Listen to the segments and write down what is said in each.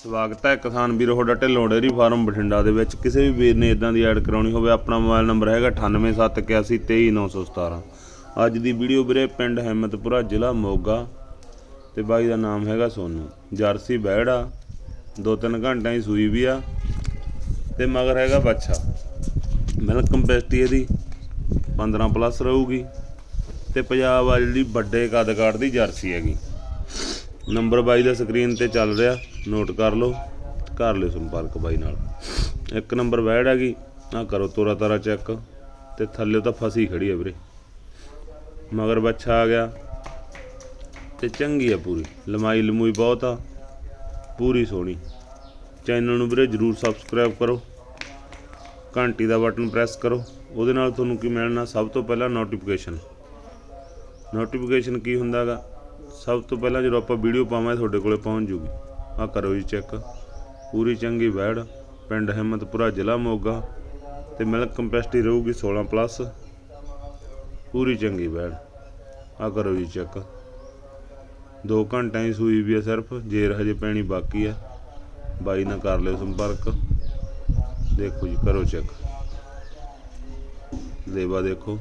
ਸਵਾਗਤ ਹੈ ਕਿਸਾਨ ਵੀਰੋ, ਤੁਹਾਡਾ ਢਿੱਲੋਂ ਡੇਅਰੀ ਫਾਰਮ ਬਠਿੰਡਾ ਦੇ ਵਿੱਚ। ਕਿਸੇ ਵੀ ਵੀਰ ਨੇ ਇਦਾਂ ਦੀ ਐਡ ਕਰਾਉਣੀ ਹੋਵੇ, ਆਪਣਾ ਮੋਬਾਈਲ ਨੰਬਰ ਹੈਗਾ 9871823917 ਅੱਜ ਦੀ ਵੀਡੀਓ ਵੀਰੇ ਪਿੰਡ ਹਿੰਮਤਪੁਰਾ ਜ਼ਿਲ੍ਹਾ ਮੋਗਾ ਤੇ ਬਾਈ ਦਾ ਨਾਮ ਹੈਗਾ ਸੋਨੂ। ਜਰਸੀ ਬੈੜਾ, ਦੋ ਤਿੰਨ ਘੰਟਿਆਂ ਦੀ ਸੂਈ ਵੀ ਆ ਤੇ ਮਗਰ ਹੈਗਾ ਬੱਚਾ ਮਿਲਕ ਕੰਪੈਸਟੀ ਇਹਦੀ 15 ਪਲੱਸ ਰਹੂਗੀ ਤੇ ਪੰਜਾਬ ਆ ਜਿਹੜੀ ਵੱਡੇ ਕੱਦ ਕਾਠ ਦੀ ਜਰਸੀ ਹੈਗੀ। ਨੰਬਰ ਬਾਈ ਦਾ ਸਕਰੀਨ ਤੇ ਚੱਲ ਰਿਹਾ ਨੋਟ ਕਰ ਲਓ, ਕਰ ਲਿਓ ਸੰਪਰਕ ਬਾਈ ਨਾਲ। ਇੱਕ ਨੰਬਰ ਵੈੜ ਹੈਗੀ ਆ ਕਰੋ ਤੋਰਾ ਤਾਰਾ ਚੈੱਕ ਤੇ ਥੱਲੇ ਤਾਂ ਫਸੀ ਖੜੀ ਹੈ ਵੀਰੇ। ਮਗਰ ਬੱਚਾ ਆ ਗਿਆ, ਤੇ ਚੰਗੀ ਆ ਪੂਰੀ, ਲਮਾਈ ਲਮੂਈ ਬਹੁਤ ਆ, ਪੂਰੀ ਸੋਹਣੀ। ਚੈਨਲ ਨੂੰ ਵੀਰੇ ਜਰੂਰ ਸਬਸਕ੍ਰਾਈਬ ਕਰੋ, ਘੰਟੀ ਦਾ ਬਟਨ ਪ੍ਰੈਸ ਕਰੋ, ਉਹਦੇ ਨਾਲ ਤੁਹਾਨੂੰ ਕੀ ਮਿਲਣਾ? ਸਭ ਤੋਂ ਪਹਿਲਾਂ ਨੋਟੀਫਿਕੇਸ਼ਨ ਨੋਟੀਫਿਕੇਸ਼ਨ ਕੀ ਹੁੰਦਾਗਾ? ਸਭ ਤੋਂ ਪਹਿਲਾਂ ਜਦੋਂ ਆਪਾਂ ਵੀਡੀਓ ਪਾਵਾਂਗੇ, ਤੁਹਾਡੇ ਕੋਲੇ ਪਹੁੰਚ ਜੂਗੀ। ਆ ਕਰੋ ਜੀ ਚੈੱਕ। ਪੂਰੀ ਚੰਗੀ ਵੈੜ। ਪਿੰਡ ਹਿੰਮਤਪੁਰਾ, ਜ਼ਿਲ੍ਹਾ ਮੋਗਾ। ਤੇ ਮਿਲਕ ਕੰਪੈਸਟੀ ਰਹੂਗੀ 16 ਪਲੱਸ। ਪੂਰੀ ਚੰਗੀ ਵੈੜ। ਆ ਕਰੋ ਜੀ ਚੈੱਕ। 2 ਘੰਟਿਆਂ ਦੀ ਸੂਈ ਵੀ ਹੈ ਸਿਰਫ। ਜੇਰ ਹਜੇ ਪੈਣੀ ਬਾਕੀ ਹੈ ਬਾਈ ਨਾਲ ਕਰ ਲਿਓ ਸੰਪਰਕ। ਦੇਖੋ ਜੀ, ਕਰੋ ਚੈੱਕ। ਲੇਵਾ ਦੇਖੋ।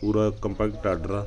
ਪੂਰਾ ਕੰਪੈਕਟ ਆਰਡਰ ਆ।